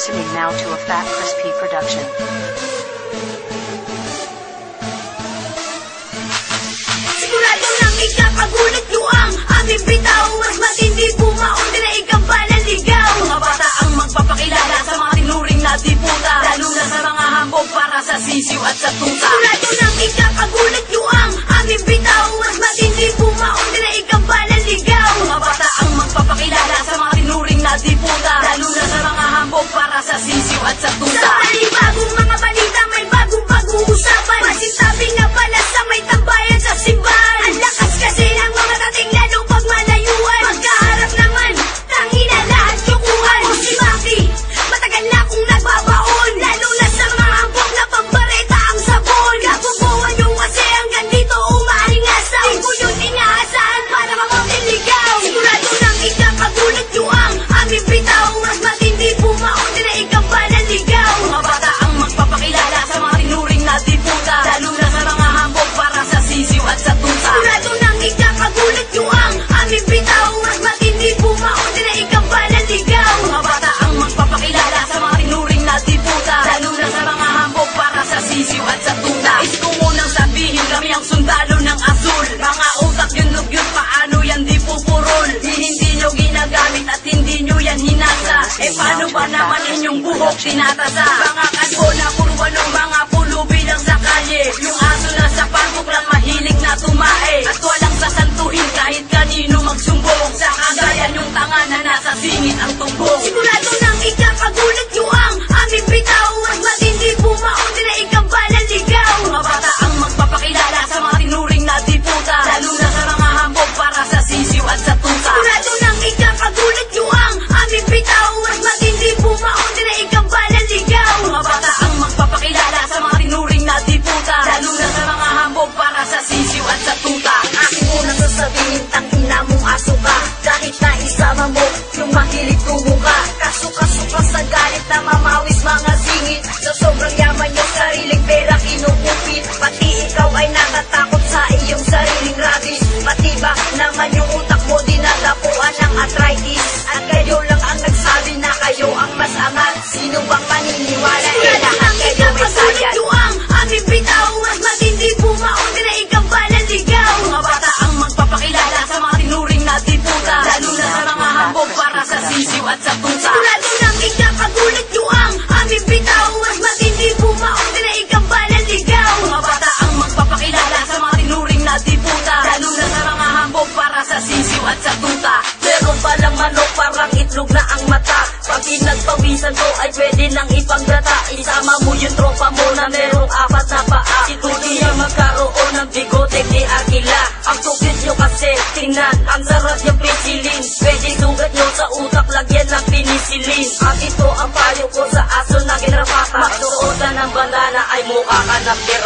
listening now to a Fat Crispy production. at sa tuna. Is munang sabihin kami ang sundalo ng asul Mga utak yun yun paano yan di pupurol. Hindi nyo ginagamit at hindi nyo yan hinasa. E paano ba naman inyong buhok tinatasa? sisiw at sa tuta Sigurado nang ikakagulat nyo ang aming bitaw. Mas matindi bumaong tinaikabalan ligaw Mga bata ang magpapakilala sa mga tinuring na diputa Lalo na sa mga hambog para sa sisiw at sa tuta. Meron palang manok parang itlog na ang mata. Pag pinagpawisan ko ay pwede nang ipangrata. Isama mo yung tropa mo na merong apat na paa. Si Tuti ang magkaroon ng bigote ni Aquila Ang tukit nyo kasi tingnan. vaseline At ito ang payo ko sa aso na ginrapata. Magsuotan ng bandana ay mukha ka ng pera